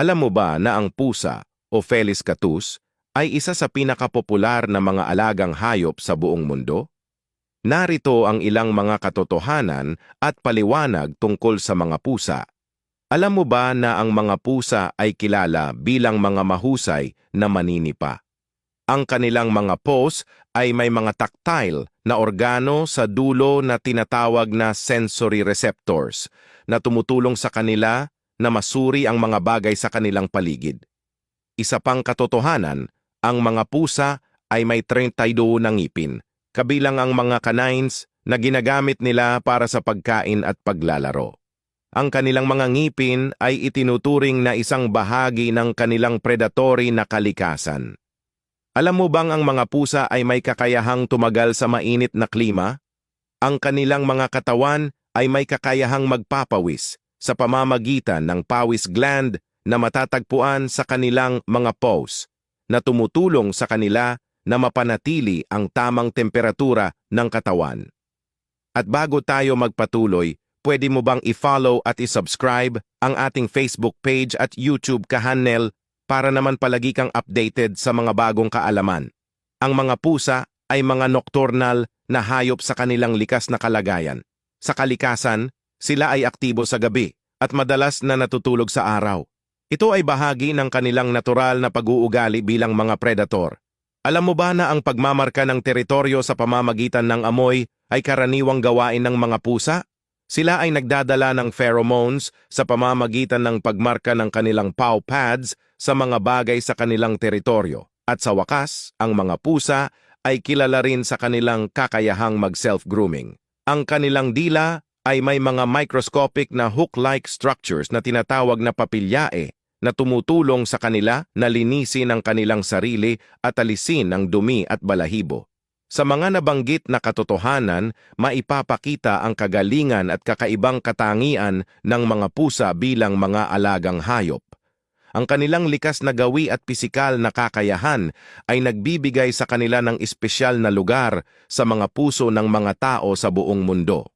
Alam mo ba na ang pusa o Felis catus ay isa sa pinakapopular na mga alagang hayop sa buong mundo? Narito ang ilang mga katotohanan at paliwanag tungkol sa mga pusa. Alam mo ba na ang mga pusa ay kilala bilang mga mahusay na maninipa? Ang kanilang mga paws ay may mga tactile na organo sa dulo na tinatawag na sensory receptors na tumutulong sa kanila na masuri ang mga bagay sa kanilang paligid. Isa pang katotohanan, ang mga pusa ay may 32 na ngipin, kabilang ang mga canines na ginagamit nila para sa pagkain at paglalaro. Ang kanilang mga ngipin ay itinuturing na isang bahagi ng kanilang predatory na kalikasan. Alam mo bang ang mga pusa ay may kakayahang tumagal sa mainit na klima? Ang kanilang mga katawan ay may kakayahang magpapawis sa pamamagitan ng pawis gland na matatagpuan sa kanilang mga paws na tumutulong sa kanila na mapanatili ang tamang temperatura ng katawan. At bago tayo magpatuloy, pwede mo bang i-follow at i-subscribe ang ating Facebook page at YouTube kahanel para naman palagi kang updated sa mga bagong kaalaman. Ang mga pusa ay mga nocturnal na hayop sa kanilang likas na kalagayan. Sa kalikasan, sila ay aktibo sa gabi at madalas na natutulog sa araw. Ito ay bahagi ng kanilang natural na pag-uugali bilang mga predator. Alam mo ba na ang pagmamarka ng teritoryo sa pamamagitan ng amoy ay karaniwang gawain ng mga pusa? Sila ay nagdadala ng pheromones sa pamamagitan ng pagmarka ng kanilang paw pads sa mga bagay sa kanilang teritoryo. At sa wakas, ang mga pusa ay kilala rin sa kanilang kakayahang mag-self-grooming. Ang kanilang dila ay may mga microscopic na hook-like structures na tinatawag na papilyae na tumutulong sa kanila na linisin ang kanilang sarili at alisin ang dumi at balahibo. Sa mga nabanggit na katotohanan, maipapakita ang kagalingan at kakaibang katangian ng mga pusa bilang mga alagang hayop. Ang kanilang likas na gawi at pisikal na kakayahan ay nagbibigay sa kanila ng espesyal na lugar sa mga puso ng mga tao sa buong mundo.